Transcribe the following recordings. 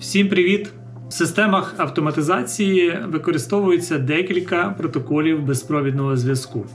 Всім привіт! В системах автоматизації використовується декілька протоколів безпровідного зв'язку.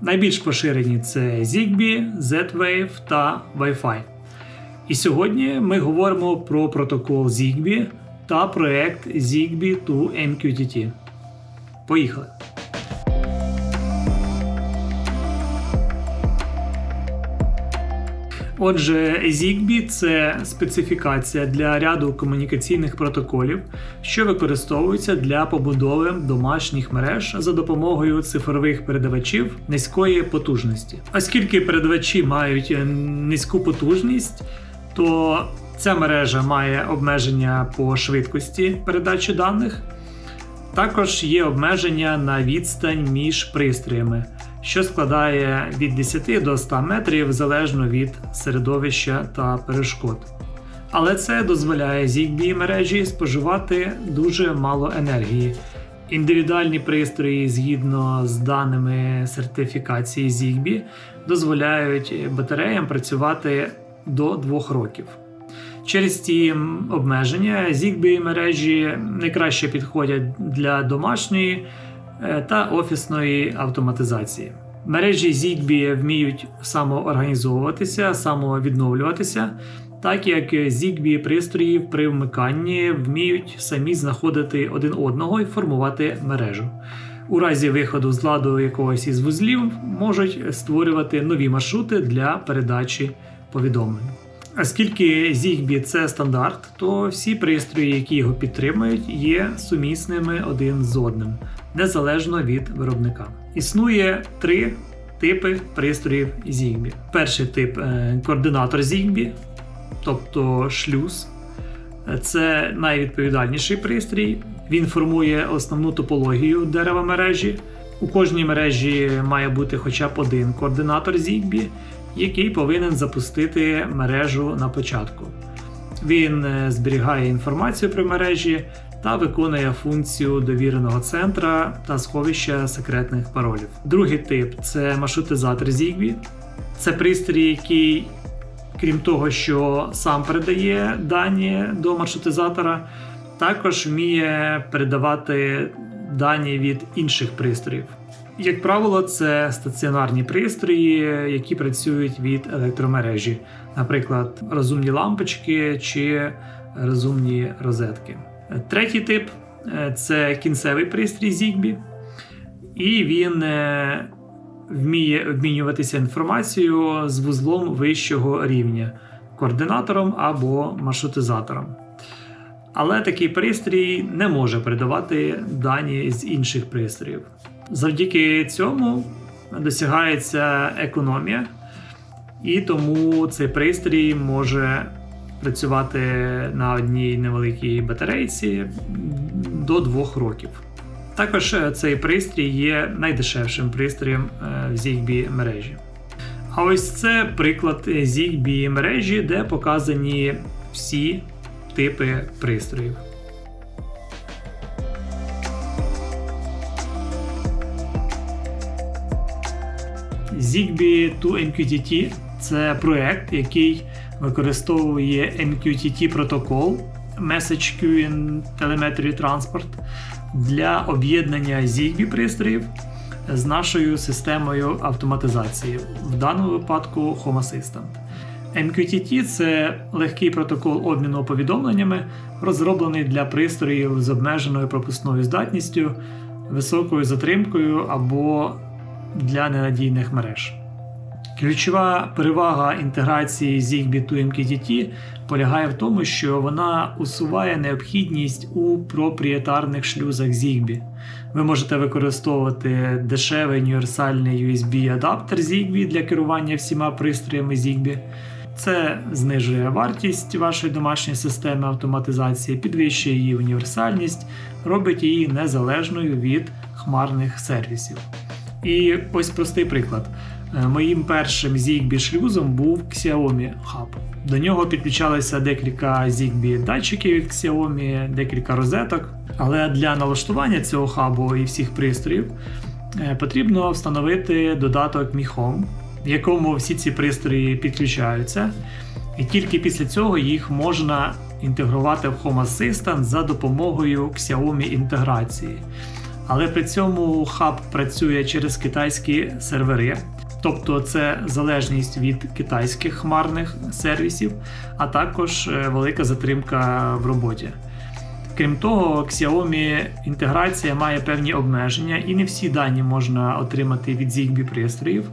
Найбільш поширені це ZigBee, Z-Wave та Wi-Fi. І сьогодні ми говоримо про протокол ZigBee та проект ZigBee to MQTT. Поїхали! Отже, ZigBee – це специфікація для ряду комунікаційних протоколів, що використовуються для побудови домашніх мереж за допомогою цифрових передавачів низької потужності. Оскільки передавачі мають низьку потужність, то ця мережа має обмеження по швидкості передачі даних. Також є обмеження на відстань між пристроями, що складає від 10 до 100 метрів залежно від середовища та перешкод. Але це дозволяє ZigBee мережі споживати дуже мало енергії. Індивідуальні пристрої згідно з даними сертифікації ZigBee дозволяють батареям працювати до 2 років. Через ці обмеження ZigBee мережі найкраще підходять для домашньої та офісної автоматизації. Мережі ZigBee вміють самоорганізовуватися, самовідновлюватися, так як ZigBee пристрої при вмиканні вміють самі знаходити один одного і формувати мережу. У разі виходу з ладу якогось із вузлів можуть створювати нові маршрути для передачі повідомлень. Оскільки ZigBee – це стандарт, то всі пристрої, які його підтримують, є сумісними один з одним, незалежно від виробника. Існує три типи пристроїв ZigBee. Перший тип е, координатор ZigBee, тобто шлюз. Це найвідповідальніший пристрій. Він формує основну топологію дерева мережі. У кожній мережі має бути хоча б один координатор ZigBee, який повинен запустити мережу на початку. Він е, зберігає інформацію про мережі та виконує функцію довіреного центра та сховища секретних паролів. Другий тип це маршрутизатор ZigBee. Це пристрій, який, крім того, що сам передає дані до маршрутизатора, також вміє передавати дані від інших пристроїв. Як правило, це стаціонарні пристрої, які працюють від електромережі, наприклад, розумні лампочки чи розумні розетки. Третій тип е, це кінцевий пристрій ZigBee, і він е, вміє обмінюватися інформацією з вузлом вищого рівня, координатором або маршрутизатором. Але такий пристрій не може передавати дані з інших пристроїв. Завдяки цьому досягається економія, і тому цей пристрій може працювати на одній невеликій батарейці до 2 років. Також цей пристрій є найдешевшим пристроєм в ZigBee мережі. А ось це приклад ZigBee мережі, де показані всі типи пристроїв. ZigBee to MQTT це проект, який використовує MQTT протокол Message Queuing Telemetry Transport для об'єднання ZigBee пристроїв з нашою системою автоматизації, в даному випадку Home Assistant. MQTT це легкий протокол обміну повідомленнями, розроблений для пристроїв з обмеженою пропускною здатністю, високою затримкою або для ненадійних мереж. Ключова перевага інтеграції ZigBee to MQTT полягає в тому, що вона усуває необхідність у проприєтарних шлюзах ZigBee. Ви можете використовувати дешевий універсальний USB-адаптер ZigBee для керування всіма пристроями ZigBee. Це знижує вартість вашої домашньої системи автоматизації, підвищує її універсальність, робить її незалежною від хмарних сервісів. І ось простий приклад. Е, Моїм першим ZigBee шлюзом був Xiaomi Hub. До нього підключалися декілька ZigBee датчиків від Xiaomi, декілька розеток. Але для налаштування цього хабу і всіх пристроїв е, потрібно встановити додаток Mi Home, в якому всі ці пристрої підключаються, і тільки після цього їх можна інтегрувати в Home Assistant за допомогою Xiaomi інтеграції. Але при цьому хаб працює через китайські сервери, тобто це залежність від китайських хмарних сервісів, а також е, велика затримка в роботі. Крім того, Xiaomi інтеграція має певні обмеження, і не всі дані можна отримати від Zigbee пристроїв.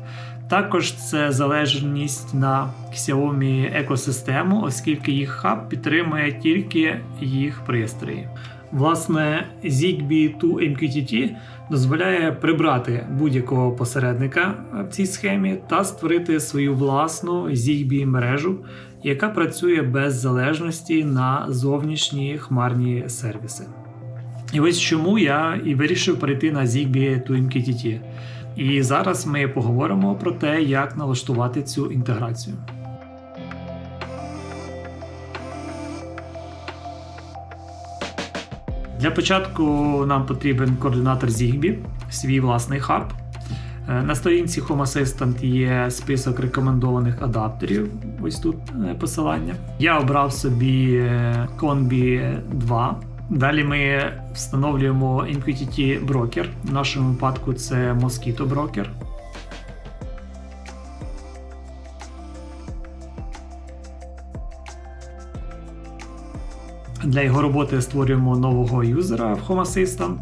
Також це залежність на Xiaomi екосистему, оскільки їх хаб підтримує тільки їх пристрої. Власне, Zigbee 2 MQTT дозволяє прибрати будь-якого посередника в цій схемі та створити свою власну Zigbee мережу, яка працює без залежності на зовнішні хмарні сервіси. І ось чому я і вирішив перейти на Zigbee 2 MQTT. І зараз ми поговоримо про те, як налаштувати цю інтеграцію. Для початку нам потрібен координатор Zigbee, свій власний хаб. Е, На сторінці Home Assistant є список рекомендованих адаптерів. Ось тут е, посилання. Я обрав собі е, Conbi 2. Далі ми встановлюємо MQTT брокер. В нашому випадку це Mosquito брокер. Для його роботи створюємо нового юзера в Home Assistant.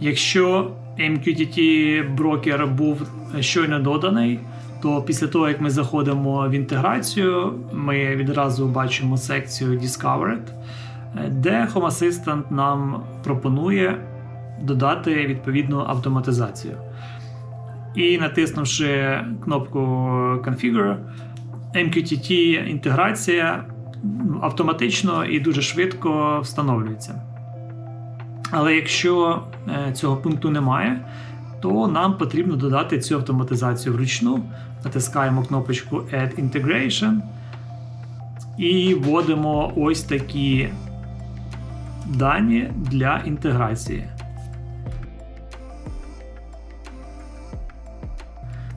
Якщо MQTT брокер був щойно доданий, то після того, як ми заходимо в інтеграцію, ми відразу бачимо секцію Discovered, де Home Assistant нам пропонує додати відповідну автоматизацію. І натиснувши кнопку Configure, MQTT інтеграція автоматично і дуже швидко встановлюється. Але якщо е, цього пункту немає, то нам потрібно додати цю автоматизацію вручну. Натискаємо кнопочку Add Integration і вводимо ось такі дані для інтеграції.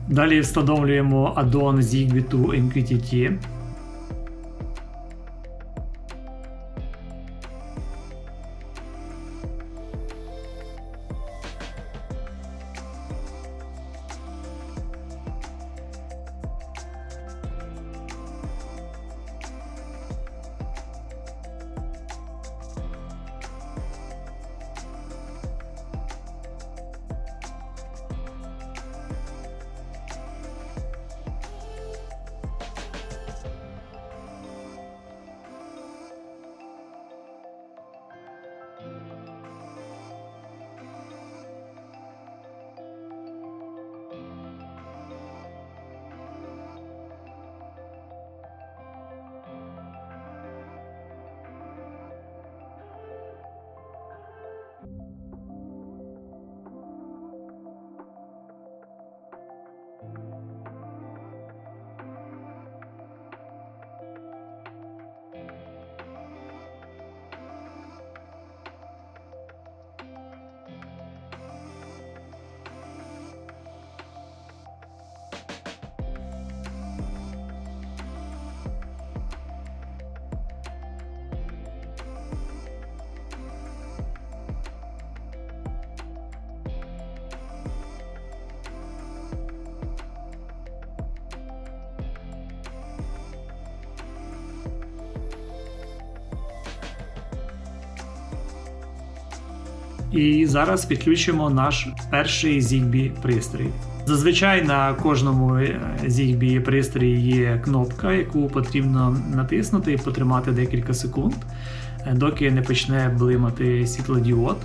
Далі встановлюємо add-on Zigbee to MQTT. І зараз підключимо наш перший Zigbee пристрій. Зазвичай на кожному е, Zigbee пристрої є кнопка, яку потрібно натиснути і потримати декілька секунд, е, доки не почне блимати світлодіод.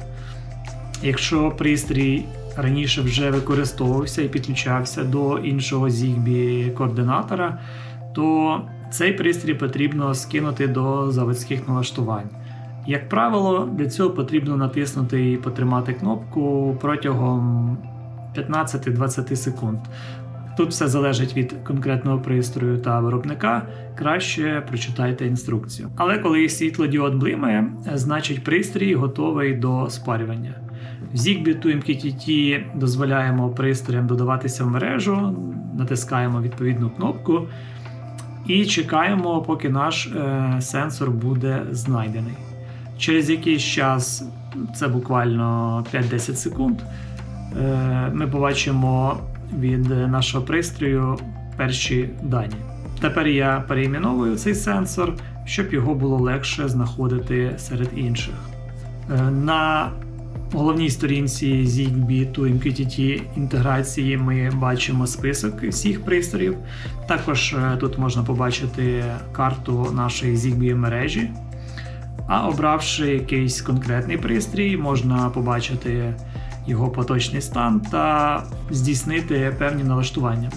Якщо пристрій раніше вже використовувався і підключався до іншого Zigbee координатора, то цей пристрій потрібно скинути до заводських налаштувань. Як правило, для цього потрібно натиснути і потримати кнопку протягом 15-20 секунд. Тут все залежить від конкретного пристрою та виробника. Краще прочитайте інструкцію. Але коли світлодіод блимає, значить пристрій готовий до спарювання. В Zigbee to MQTT дозволяємо пристроям додаватися в мережу, натискаємо відповідну кнопку і чекаємо, поки наш е, сенсор буде знайдений. Через якийсь час, це буквально 5-10 секунд, е, ми побачимо від нашого пристрою перші дані. Тепер я переіменовую цей сенсор, щоб його було легше знаходити серед інших. Е, На головній сторінці Zigbee to MQTT інтеграції ми бачимо список всіх пристроїв. Також е, тут можна побачити карту нашої Zigbee мережі. А обравши якийсь конкретний пристрій, можна побачити його поточний стан та здійснити певні налаштування.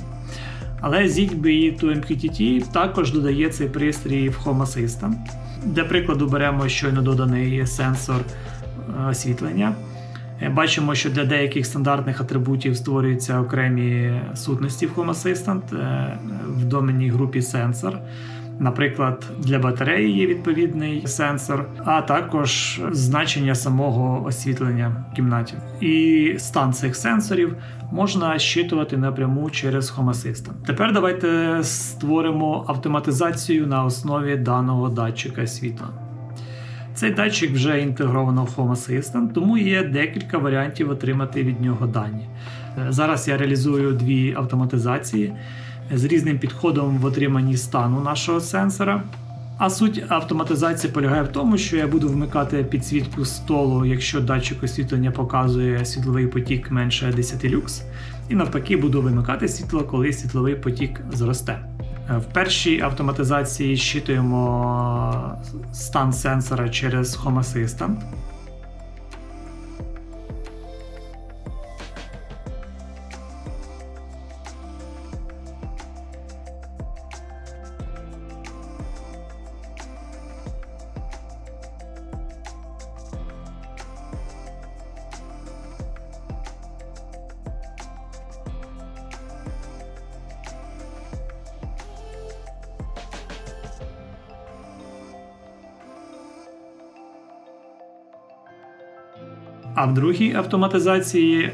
Але Zigbee to MQTT також додає цей пристрій в Home Assistant. Для прикладу, беремо щойно доданий сенсор е, освітлення. Е, Бачимо, що для деяких стандартних атрибутів створюються окремі сутності в Home Assistant е, в доменній групі сенсор. Наприклад, для батареї є відповідний сенсор, а також значення самого освітлення в кімнаті. І стан цих сенсорів можна щитувати напряму через Home Assistant. Тепер давайте створимо автоматизацію на основі даного датчика світла. Цей датчик вже інтегровано в Home Assistant, тому є декілька варіантів отримати від нього дані. Е, Зараз я реалізую дві автоматизації з різним підходом в отриманні стану нашого сенсора. А суть автоматизації полягає в тому, що я буду вмикати підсвітку столу, якщо датчик освітлення показує світловий потік менше 10 люкс, і навпаки буду вимикати світло, коли світловий потік зросте. Е, В першій автоматизації щитуємо стан сенсора через Home Assistant. А в другій автоматизації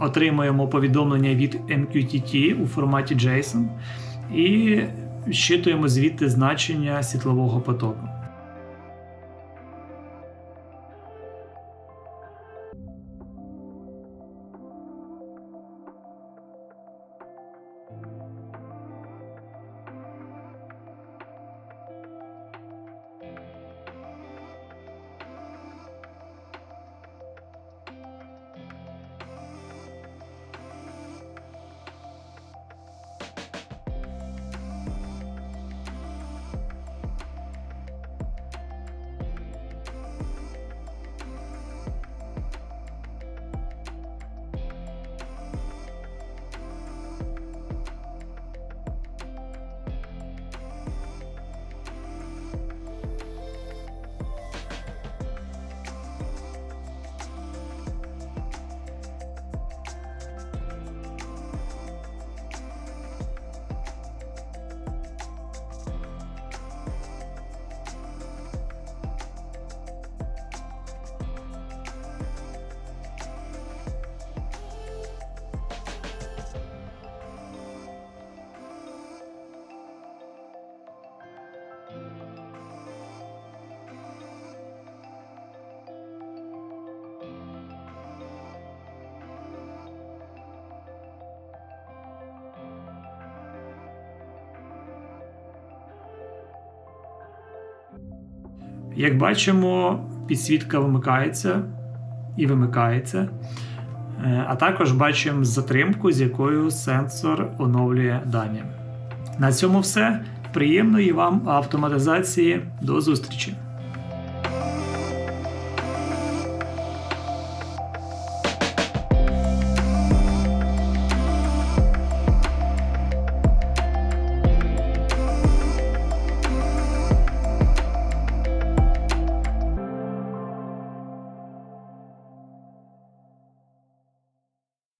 отримуємо повідомлення від MQTT у форматі JSON і щитуємо звідти значення світлового потоку. Як бачимо, підсвітка вимикається і вимикається. Е, А також бачимо затримку, з якою сенсор оновлює дані. На цьому все. Приємної вам автоматизації. До зустрічі!